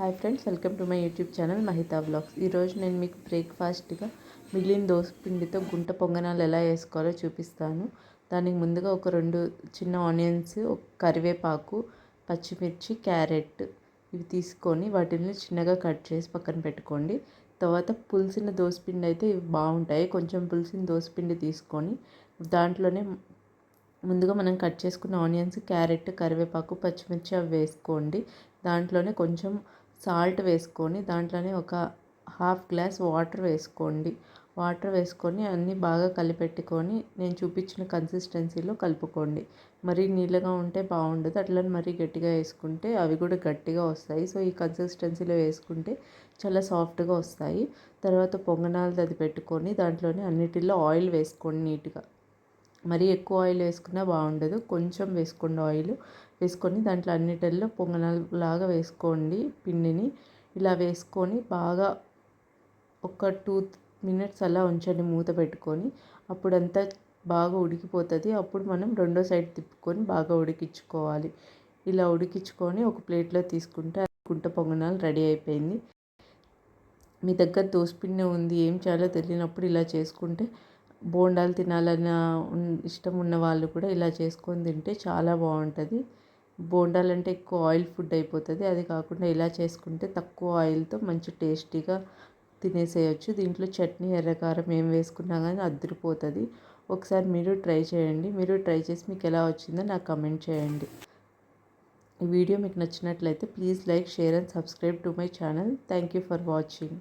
Hi friends welcome to my YouTube channel Mahitha blogs ఈరోజు నేను మీకు బ్రేక్ఫాస్ట్గా మిగిలిన దోశ పిండితో గుంట పొంగనాలు ఎలా వేసుకోవాలో చూపిస్తాను. దానికి ముందుగా ఒక రెండు చిన్న ఆనియన్స్ ఒక కరివేపాకు పచ్చిమిర్చి క్యారెట్ ఇవి తీసుకొని వాటిని చిన్నగా కట్ చేసి పక్కన పెట్టుకోండి. తర్వాత పులిసిన దోసపిండి అయితే ఇవి బాగుంటాయి. కొంచెం పులిసిన దోసపిండి తీసుకొని దాంట్లోనే ముందుగా మనం కట్ చేసుకున్న ఆనియన్స్ క్యారెట్ కరివేపాకు పచ్చిమిర్చి అవి వేసుకోండి. దాంట్లోనే కొంచెం సాల్ట్ వేసుకొని దాంట్లోనే ఒక హాఫ్ గ్లాస్ వాటర్ వేసుకోండి. వాటర్ వేసుకొని అన్నీ బాగా కలిపెట్టుకొని నేను చూపించిన కన్సిస్టెన్సీలో కలుపుకోండి. మరీ నీళ్ళగా ఉంటే బాగుండదు. అట్లా మరీ గట్టిగా వేసుకుంటే అవి కూడా గట్టిగా వస్తాయి. సో ఈ కన్సిస్టెన్సీలో వేసుకుంటే చాలా సాఫ్ట్గా వస్తాయి. తర్వాత పొంగనాలు అది పెట్టుకొని దాంట్లోనే అన్నిటిలో ఆయిల్ వేసుకోండి నీట్గా. మరీ ఎక్కువ ఆయిల్ వేసుకున్నా బాగుండదు. కొంచెం వేసుకోండి ఆయిల్. వేసుకొని దాంట్లో అన్నిటిలో పొంగనాలాగా వేసుకోండి పిండిని. ఇలా వేసుకొని బాగా ఒక టూ మినిట్స్ అలా ఉంచండి మూత పెట్టుకొని. అప్పుడంతా బాగా ఉడికిపోతుంది. అప్పుడు మనం రెండో సైడ్ తిప్పుకొని బాగా ఉడికించుకోవాలి. ఇలా ఉడికించుకొని ఒక ప్లేట్లో తీసుకుంటే గుంట పొంగనాలు రెడీ అయిపోయింది. మీ దగ్గర దోసపిండి ఉంది ఏం చేయాలో తెలియనప్పుడు ఇలా చేసుకుంటే బోండాలు తినాలన్న ఇష్టం ఉన్న వాళ్ళు కూడా ఇలా చేసుకొని తింటే చాలా బాగుంటుంది. బోండాలు అంటే ఎక్కువ ఆయిల్ ఫుడ్ అయిపోతుంది. అది కాకుండా ఇలా చేసుకుంటే తక్కువ ఆయిల్తో మంచి టేస్టీగా తినేసేయచ్చు. దీంట్లో చట్నీ ఎర్రకారం ఏం వేసుకున్నా కానీ అద్దరిపోతుంది. ఒకసారి మీరు ట్రై చేయండి. మీరు ట్రై చేసి మీకు ఎలా వచ్చిందో నాకు కమెంట్ చేయండి. ఈ వీడియో మీకు నచ్చినట్లయితే please like share and subscribe to my channel. Thank you for watching.